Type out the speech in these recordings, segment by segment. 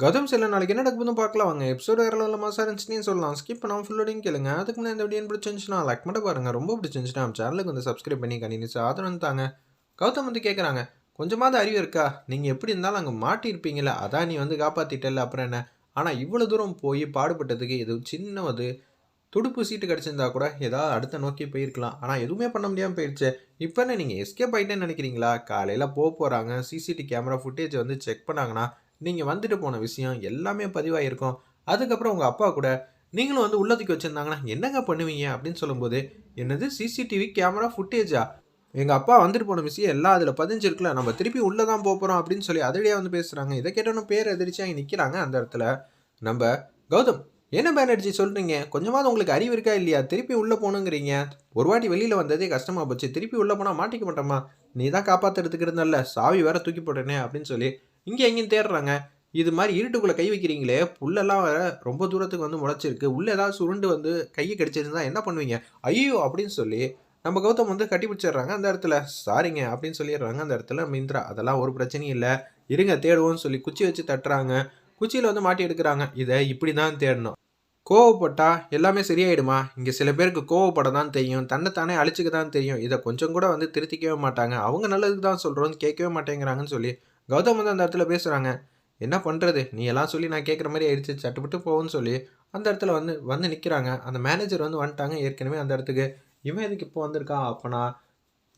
கௌதம் சில நாளைக்கு என்ன நடக்குதுன்னு பார்க்கலாம் வாங்க எபிசோட் வேறு லெவலில் மாசாக இருந்துச்சுன்னு சொல்லலாம். ஸ்கிப் பண்ணாமல் ஃபுல்லோடையும் கேளுங்க. அதுக்கு முன்னாடி இந்த வீடியோ பிடிச்சிருந்துச்சுன்னா லைக் மட்டும் பாருங்கள் ரொம்ப பிடிச்சிருந்துச்சுன்னா நம்ம சேனலுக்கு வந்து சப்ஸ்கிரைப் பண்ணி கண்டினியூஸ் ஆதரவு தாங்க. கௌதம் வந்து கேட்குறாங்க கொஞ்சமாவது அறிவு இருக்கா? நீங்கள் எப்படி இருந்தாலும் அங்கே மாட்டியிருப்பீங்களே அதான் நீ வந்து காப்பாற்றிட்டல அப்புறம் என்ன? ஆனால் இவ்வளோ தூரம் போய் பாடுபட்டதுக்கு இது சின்னது துடுப்பு சீட்டு கிடச்சிருந்தா கூட ஏதாவது அடுத்த நோக்கி போயிருக்கலாம். ஆனால் எதுவுமே பண்ண முடியாமல் போயிடுச்சு இப்போ என்ன நீங்கள் எஸ்கேப் ஆகிட்டேன்னு நினைக்கிறீங்களா? காலையில் போக போகிறாங்க சிசிடி கேமரா ஃபுட்டேஜ் வந்து செக் பண்ணாங்கன்னா நீங்கள் வந்துட்டு போன விஷயம் எல்லாமே பதிவாயிருக்கும். அதுக்கப்புறம் உங்கள் அப்பா கூட நீங்களும் வந்து உள்ளதுக்கு வச்சுருந்தாங்கன்னா என்னங்க பண்ணுவீங்க? அப்படின்னு சொல்லும்போது என்னது சிசிடிவி கேமரா ஃபுட்டேஜா? எங்கள் அப்பா வந்துட்டு போன விஷயம் எல்லாம் அதில் பதிஞ்சிருக்குல்ல நம்ம திருப்பி உள்ளே தான் போக போகிறோம் அப்படின்னு சொல்லி அதிலேயே வந்து பேசுகிறாங்க இதை கேட்டோன்னு பேர் எதிர்ச்சியாக நிற்கிறாங்க அந்த இடத்துல. நம்ம கௌதம் என்ன பேனர்ஜி சொல்கிறீங்க கொஞ்சமாவது உங்களுக்கு அறிவு இருக்கா இல்லையா? திருப்பி உள்ளே போகணுங்கிறீங்க. ஒரு வாட்டி வெளியில் வந்ததே கஷ்டமாக போச்சு. திருப்பி உள்ளே போனால் மாட்டிக்க மாட்டோமா? நீ தான் காப்பாற்றுறதுக்கு இருந்தல்ல. சாவி வேற தூக்கி போட்டேனே அப்படின்னு சொல்லி இங்கே எங்கேயும் தேடுறாங்க. இது மாதிரி இருட்டுக்குள்ளே கை வைக்கிறீங்களே புல்லெல்லாம் வேற ரொம்ப தூரத்துக்கு வந்து முளைச்சிருக்கு. உள்ளே ஏதாவது சுருண்டு வந்து கையை கடிச்சிருந்தா என்ன பண்ணுவீங்க? ஐயோ! அப்படின்னு சொல்லி நம்ம கௌதம் வந்து கட்டி பிடிச்சிடுறாங்க அந்த இடத்துல. சாரிங்க அப்படின்னு சொல்லிடுறாங்க அந்த இடத்துல. மிந்திரா அதெல்லாம் ஒரு பிரச்சனையும் இல்லை. இருங்க தேடுவோம்னு சொல்லி குச்சி வச்சு தட்டுறாங்க. குச்சியில் வந்து மாட்டி எடுக்கிறாங்க. இதை இப்படி தான் தேடணும். கோவப்பட்டா எல்லாமே சரியாயிடுமா? இங்கே சில பேருக்கு கோவப்பட தான் தெரியும். தன்னைத்தானே அழிச்சுக்க தான் தெரியும். இதை கொஞ்சம் கூட வந்து திருத்திக்கவே மாட்டாங்க. அவங்க நல்லதுக்கு தான் சொல்கிறோம் கேட்கவே மாட்டேங்கிறாங்கன்னு சொல்லி கௌதம் வந்து அந்த இடத்துல பேசுகிறாங்க என்ன பண்ணுறது நீ எல்லாம் சொல்லி நான் கேட்குற மாதிரி ஆயிடுச்சு சட்டுப்பட்டு போகும்னு சொல்லி. அந்த இடத்துல வந்து வந்து நிற்கிறாங்க அந்த மேனேஜர் வந்து வந்துட்டாங்க ஏற்கனவே அந்த இடத்துக்கு. இவன் எதுக்கு இப்போ வந்திருக்கா? அப்போனா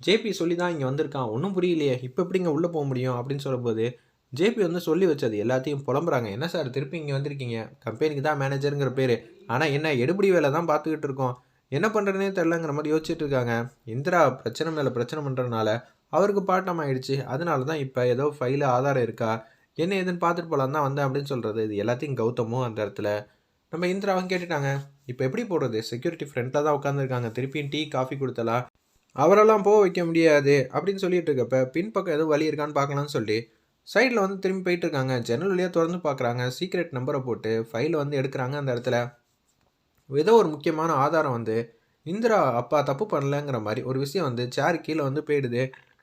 ஜேபி சொல்லி தான் இங்கே வந்திருக்கான். ஒன்றும் புரியலையே. இப்போ எப்படிங்க உள்ளே போக முடியும்? அப்படின்னு சொல்லும்போது ஜேபி வந்து சொல்லி வச்சது எல்லாத்தையும் புலம்புறாங்க. என்ன சார்? திருப்பி இங்கே வந்திருக்கீங்க? கம்பெனிக்கு தான் மேனேஜருங்கிற பேர். ஆனால் என்ன எடுபடி வேலை தான் பார்த்துக்கிட்டு இருக்கோம். என்ன பண்ணுறதுனே தெரிலங்கிற மாதிரி யோசிச்சுட்டு இருக்காங்க. இந்திரா பிரச்சனை மேலே பிரச்சனை பண்ணுறதுனால அவருக்கு பாட்டம் ஆயிடுச்சு அதனால தான் இப்போ ஏதோ ஃபைலு ஆதாரம் இருக்கா? என்ன ஏதுன்னு பார்த்துட்டு போகலாம் தான் வந்தேன் அப்படின்னு சொல்கிறது இது எல்லாத்தையும் கௌதமும் அந்த இடத்துல. நம்ம இந்திராவும் கேட்டுட்டாங்க. இப்போ எப்படி போடுறது? செக்யூரிட்டி ஃப்ரெண்டில் தான் உட்காந்துருக்காங்க திருப்பியும் டீ காஃபி கொடுத்தலாம் அவரெல்லாம் போக வைக்க முடியாது அப்படின்னு சொல்லிட்டு இருக்கப்ப பின்பக்கம் எதுவும் வழி இருக்கான்னு பார்க்கலாம்னு சொல்லி சைடில் வந்து திரும்பி போயிட்டு இருக்காங்க. ஜன்னல் வழியாக திறந்து பார்க்குறாங்க. சீக்ரெட் நம்பரை போட்டு ஃபைலை வந்து எடுக்கிறாங்க அந்த இடத்துல. ஏதோ ஒரு முக்கியமான ஆதாரம் வந்து இந்திரா அப்பா தப்பு பண்ணலங்கிற மாதிரி ஒரு விஷயம் வந்து சேர் கீழே வந்து போயிடுது.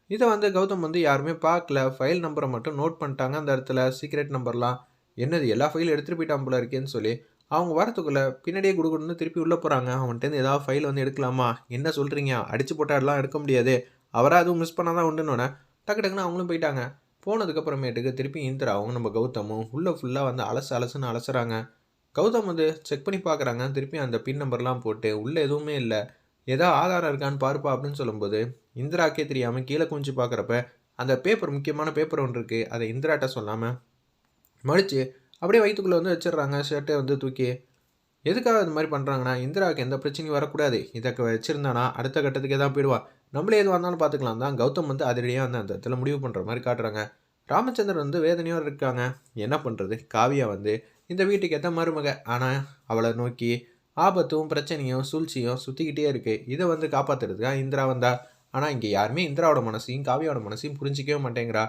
இதை வந்து கௌதம் வந்து யாருமே பார்க்கல. ஃபைல் நம்பரை மட்டும் நோட் பண்ணிட்டாங்க. அந்த இடத்துல சீக்ரெட் நம்பர்லாம் என்னது எல்லா ஃபைலும் எடுத்துகிட்டு போயிட்டான் போல இருக்கேன்னு சொல்லி அவங்க வரத்துக்குள்ளே பின்னாடியே கொடுக்கணும்னு திருப்பி உள்ளே போகிறாங்க அவன்கிட்டருந்து ஏதாவது ஃபைல் வந்து எடுக்கலாமா? என்ன சொல்கிறீங்க அடிச்சு போட்டாடலாம் எடுக்க முடியாது. அவராக அதுவும் மிஸ் பண்ணால் தான் உண்டுன்னு டக்கு டக்குன்னு அவங்களும் போயிட்டாங்க. போனதுக்கப்புறமேட்டுக்கு திருப்பி இந்திரா அவங்க நம்ம கௌதமும் உள்ளே ஃபுல்லாக வந்து அலசு அலசுன்னு அலசுறாங்க. கௌதம் வந்து செக் பண்ணி பார்க்குறாங்க திருப்பி அந்த பின் நம்பர்லாம் போட்டு உள்ளே எதுவுமே இல்லை. ஏதோ ஆதாரம் இருக்கான்னு பாருப்பா அப்படின்னு சொல்லும்போது இந்திராக்கே தெரியாமல் கீழே குஞ்சு பார்க்குறப்ப அந்த பேப்பர் முக்கியமான பேப்பர் ஒன்று இருக்குது அதை இந்திராட்ட சொல்லாமல் மடித்து அப்படியே வயிற்றுக்குள்ளே வந்து வச்சிடுறாங்க. ஷர்ட்டை வந்து தூக்கி எதுக்காக இது மாதிரி பண்ணுறாங்கன்னா இந்திராவுக்கு எந்த பிரச்சனையும் வரக்கூடாது. இதை வச்சுருந்தானா அடுத்த கட்டத்துக்கு எதாவது போயிடுவா. நம்மளே எது வந்தாலும் பார்த்துக்கலாம் தான் கௌதம் வந்து அதிரடியாக வந்து அந்த இடத்துல முடிவு பண்ணுற மாதிரி காட்டுறாங்க. ராமச்சந்திரன் வந்து வேதனையோடு இருக்காங்க. என்ன பண்ணுறது காவியா வந்து இந்த வீட்டுக்கு எத்த மருமக. ஆனால் அவளை நோக்கி ஆபத்தும் பிரச்சனையும் சூழ்ச்சியும் சுற்றிக்கிட்டே இருக்குது இதை வந்து காப்பாற்றுறதுக்காக இந்திரா வந்தா? ஆனால் இங்கே யாருமே இந்திராவோட மனசையும் காவியாவோட மனசையும் புரிஞ்சிக்கவே மாட்டேங்கிறா.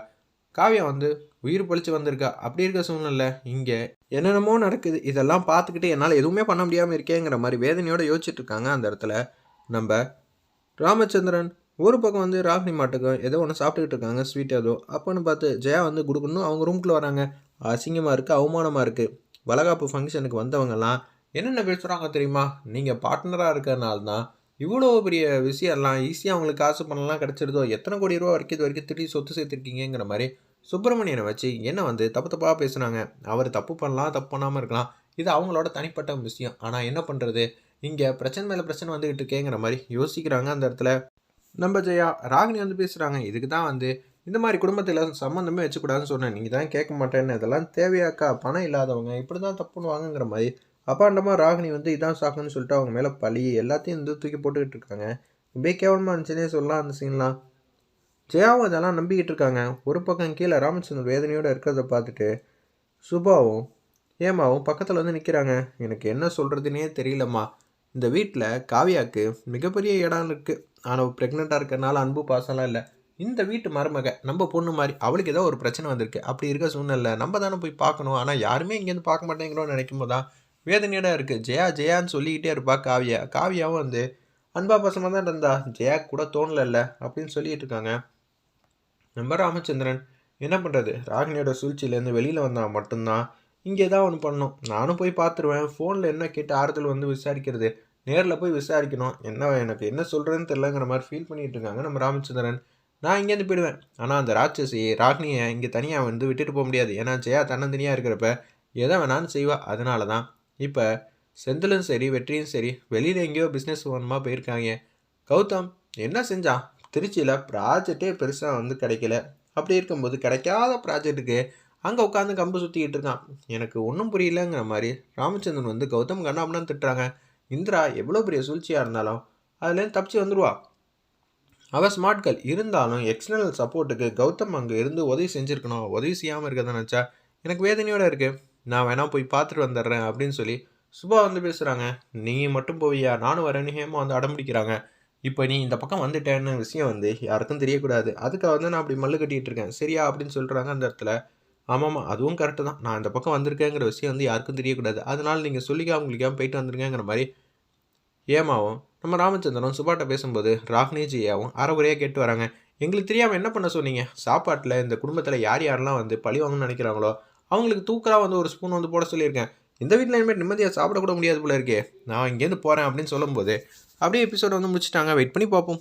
காவியா வந்து உயிர் பழிச்சு வந்திருக்கா? அப்படி இருக்க சூழ்நிலை இங்கே என்னென்னமோ நடக்குது. இதெல்லாம் பார்த்துக்கிட்டு என்னால் எதுவுமே பண்ண முடியாமல் இருக்கேங்கிற மாதிரி வேதனையோடு யோசிச்சுட்டு இருக்காங்க அந்த இடத்துல. நம்ம ராமச்சந்திரன் ஒரு பக்கம் வந்து ராகினி மாட்டுக்கும் ஏதோ ஒன்று சாப்பிட்டுக்கிட்டு இருக்காங்க ஸ்வீட் ஏதோ. அப்போன்னு பார்த்து ஜெயா வந்து கொடுக்கணும் அவங்க ரூம்குள்ளே வராங்க. அசிங்கமாக இருக்குது அவமானமாக இருக்குது வளகாப்பு ஃபங்க்ஷனுக்கு வந்தவங்கலாம் என்னென்ன பேசுகிறாங்க தெரியுமா? நீங்கள் பார்ட்னராக இருக்கிறனால தான் இவ்வளோ பெரிய விஷயம்லாம் ஈஸியாக அவங்களுக்கு காசு பண்ணலாம் கிடச்சிருதோ எத்தனை கோடி ரூபா வரைக்கும் இது வரைக்கும் திடீர் சொத்து சேர்த்துருக்கீங்கிற மாதிரி சுப்பிரமணியனை வச்சு என்ன வந்து தப்பு தப்பாக பேசுனாங்க. அவர் தப்பு பண்ணலாம் தப்பு பண்ணாமல் இருக்கலாம். இது அவங்களோட தனிப்பட்ட விஷயம். ஆனால் என்ன பண்ணுறது இங்கே பிரச்சனை மேலே பிரச்சனை வந்துகிட்டு இருக்கேங்கிற மாதிரி யோசிக்கிறாங்க அந்த இடத்துல. நம்ம ஜெயா ராகினி வந்து பேசுகிறாங்க இதுக்கு தான் வந்து இந்த மாதிரி குடும்பத்தில் சம்மந்தமே வச்சுக்கூடாதுன்னு சொன்னேன். நீங்கள் தான் கேட்க மாட்டேன்னு. இதெல்லாம் தேவையாக்கா? பணம் இல்லாதவங்க இப்படி தான் தப்பு பண்ணுவாங்கங்கிற மாதிரி அப்பாண்டமாக ராகினி வந்து இதான் சாகுன்னு சொல்லிட்டு அவங்க மேலே பழி எல்லாத்தையும் வந்து தூக்கி போட்டுக்கிட்டு இருக்காங்க. இப்படியே கேவலமாக இருந்துச்சுன்னே சொல்லலாம் அந்த சீன்லாம் ஜெயாவும் அதெல்லாம் நம்பிக்கிட்டு இருக்காங்க. ஒரு பக்கம் கீழே ராமச்சந்திரன் வேதனையோடு இருக்கிறத பார்த்துட்டு சுபாவும் ஏமாவும் பக்கத்தில் வந்து நிற்கிறாங்க எனக்கு என்ன சொல்கிறதுனே தெரியலம்மா. இந்த வீட்டில் காவியாவுக்கு மிகப்பெரிய இடம் இருக்குது ஆனால் ப்ரெக்னெண்ட்டாக இருக்கிறனால அன்பு பாசம்லாம் இல்லை. இந்த வீட்டு மருமக நம்ம பொண்ணு மாதிரி அவளுக்கு ஏதோ ஒரு பிரச்சனை வந்திருக்கு. அப்படி இருக்க சூழ்நிலை நம்ம தானே போய் பார்க்கணும். ஆனால் யாருமே இங்கேருந்து பார்க்க மாட்டேங்கிறோன்னு நினைக்கும் போது தான் வேதனையோட இருக்குது ஜெயா ஜெயான்னு சொல்லிக்கிட்டே இருப்பா காவியா. காவியாவும் வந்து அன்பா பசமாக தான் இருந்தா ஜெயா கூட தோணலைல்ல அப்படின்னு சொல்லிட்டு இருக்காங்க. நம்ம ராமச்சந்திரன் என்ன பண்ணுறது ராகினியோட சூழ்ச்சியிலேருந்து வெளியில் வந்தால் மட்டும்தான் இங்கே தான் ஒன்று பண்ணணும். நானும் போய் பார்த்துருவேன். ஃபோனில் என்ன கேட்டு ஆறுதல் வந்து விசாரிக்கிறது? நேரில் போய் விசாரிக்கணும். என்ன எனக்கு என்ன சொல்கிறதுன்னு தெரிலங்கிற மாதிரி ஃபீல் பண்ணிட்டு இருக்காங்க நம்ம ராமச்சந்திரன். நான் இங்கேருந்து போயிடுவேன். ஆனால் அந்த ராட்சசி ராகினியை இங்கே தனியாக வந்து விட்டுட்டு போக முடியாது. ஏன்னா ஜெயா தன்னந்தனியாக இருக்கிறப்ப எதை வேணாலும் செய்வா. அதனால தான் இப்போ செந்திலும் சரி வெற்றியும் சரி வெளியில் எங்கேயோ பிஸ்னஸ் ஓனமாக போயிருக்காங்க. கௌதம் என்ன செஞ்சான் திருச்சியில் ப்ராஜெக்டே பெருசாக வந்து கிடைக்கல. அப்படி இருக்கும்போது கிடைக்காத ப்ராஜெக்ட்டுக்கு அங்கே உட்காந்து கம்பு சுற்றிக்கிட்டு இருக்கான். எனக்கு ஒன்றும் புரியலங்கிற மாதிரி ராமச்சந்திரன் வந்து கௌதம் கண்ணாமண்ணு திட்டுறாங்க. இந்திரா எவ்வளோ பெரிய சூழ்ச்சியாக இருந்தாலும் அதுலேருந்து தப்பிச்சு வந்துடுவா அவள் ஸ்மார்ட் கேர்ள் இருந்தாலும் எக்ஸ்டர்னல் சப்போர்ட்டுக்கு கௌதம் அங்கே இருந்து உதவி செஞ்சுருக்கணும். உதவி செய்யாமல் இருக்கிறத நினச்சா எனக்கு வேதனையோடு இருக்குது நான் வேணால் போய் பார்த்துட்டு வந்துடுறேன் அப்படின்னு சொல்லி சுபா வந்து பேசுகிறாங்க நீ மட்டும் போவியா? நானும் வரேன்னு ஹேமா வந்து அடம்பிடிக்கிறாங்க இப்போ நீ இந்த பக்கம் வந்துட்டேன்னு விஷயம் வந்து யாருக்கும் தெரியக்கூடாது. அதுக்காக வந்து நான் அப்படி மல்லு கட்டிகிட்டு இருக்கேன். சரியா? அப்படின்னு சொல்கிறாங்க அந்த இடத்துல. ஆமாம்மா அதுவும் கரெக்டு தான். நான் இந்த பக்கம் வந்திருக்கேங்கிற விஷயம் வந்து யாருக்கும் தெரியக்கூடாது. அதனால் நீங்கள் சொல்லிக்க உங்களுக்காக போயிட்டு வந்துருங்கிற மாதிரி ஏமாவும் நம்ம ராமச்சந்திரன் சுபாட்ட பேசும்போது ராக்னி ஜியாவும் அறகுறையாக கேட்டு வராங்க. எங்களுக்கு தெரியாமல் என்ன பண்ண சொன்னீங்க? சாப்பாட்டில் இந்த குடும்பத்தில் யார் யாரெல்லாம் வந்து பழி வாங்கணும்னு நினைக்கிறாங்களோ அவங்களுக்கு தூக்கலாக வந்து ஒரு ஸ்பூன் வந்து போட சொல்லியிருக்கேன். இந்த வீட்டில் இனிமேல் நிம்மதியாக சாப்பிடக்கூட முடியாது போல இருக்கே. நான் இங்கேருந்து போகிறேன் அப்படின்னு சொல்லும்போது அப்படியே எபிசோட் வந்து முடிச்சிட்டாங்க. வெயிட் பண்ணி பார்ப்போம்.